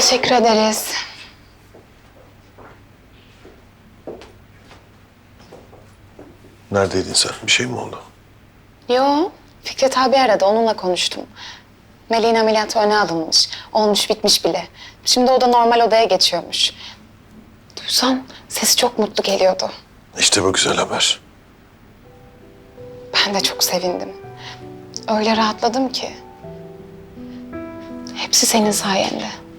Teşekkür ederiz. Neredeydin sen? Bir şey mi oldu? Yo, Fikret abi aradı. Onunla konuştum. Meleğin ameliyatı öne alınmış. Olmuş bitmiş bile. Şimdi o da normal odaya geçiyormuş. Duysan sesi çok mutlu geliyordu. İşte bu güzel haber. Ben de çok sevindim. Öyle rahatladım ki. Hepsi senin sayende.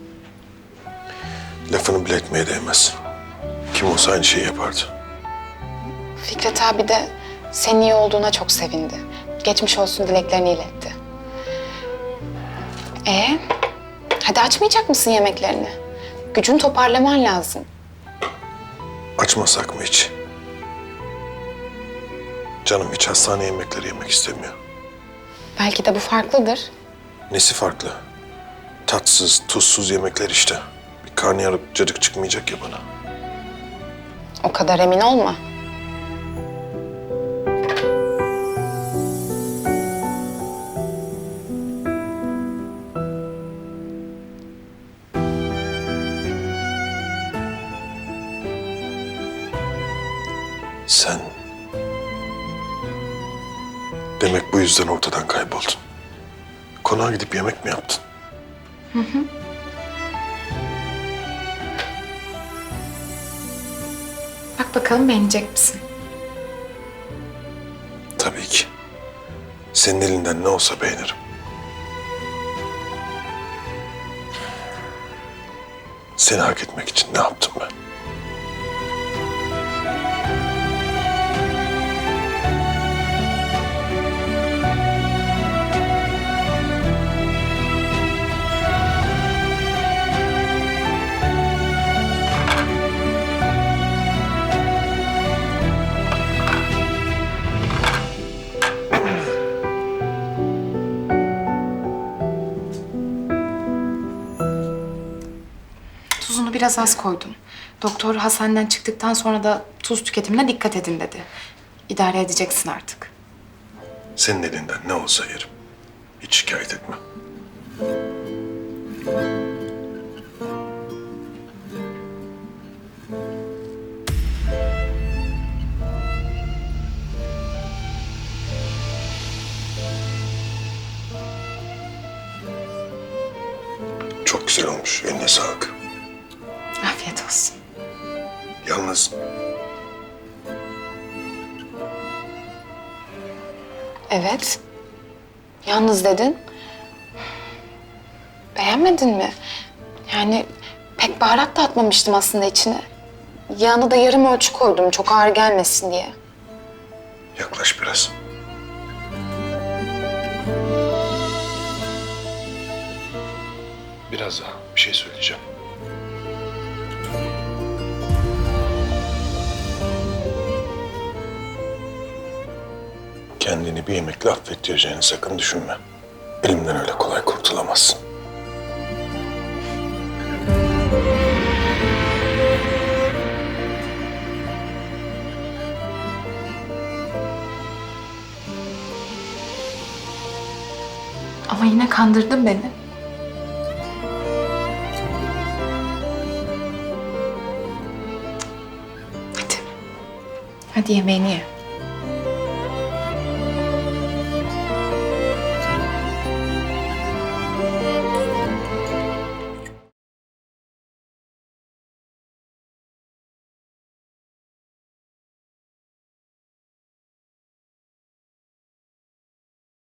Lafını bile etmeye değmez. Kim olsa aynı şeyi yapardı. Fikret abi de senin iyi olduğuna çok sevindi. Geçmiş olsun dileklerini iletti. E, hadi açmayacak mısın yemeklerini? Gücünü toparlaman lazım. Açmasak mı hiç? Canım hiç hastane yemekleri yemek istemiyor. Belki de bu farklıdır. Nesi farklı? Tatsız, tuzsuz yemekler işte. Karnıyarık cacık çıkmayacak ya bana. O kadar emin olma. Sen... Demek bu yüzden ortadan kayboldun. Konağa gidip yemek mi yaptın? Bak bakalım beğenecek misin? Tabii ki. Senin elinden ne olsa beğenirim. Seni hak etmek için ne yaptım ben? Tuzunu biraz az koydum. Doktor hastaneden çıktıktan sonra da tuz tüketimine dikkat edin dedi. İdare edeceksin artık. Senin elinden ne olsa yerim. Hiç şikayet etmem. Çok güzel olmuş. Eline sağlık. Olsun. Yalnız Evet. Yalnız dedin. Beğenmedin mi? Yani pek baharat da atmamıştım aslında içine. Yağını da yarım ölçü koydum çok ağır gelmesin diye. yaklaş biraz. Biraz daha bir şey söyleyeceğim. Kendini bir yemekle affettireceğini sakın düşünme. Elimden öyle kolay kurtulamazsın. Ama yine kandırdın beni. Hadi. Hadi yemeğini ye.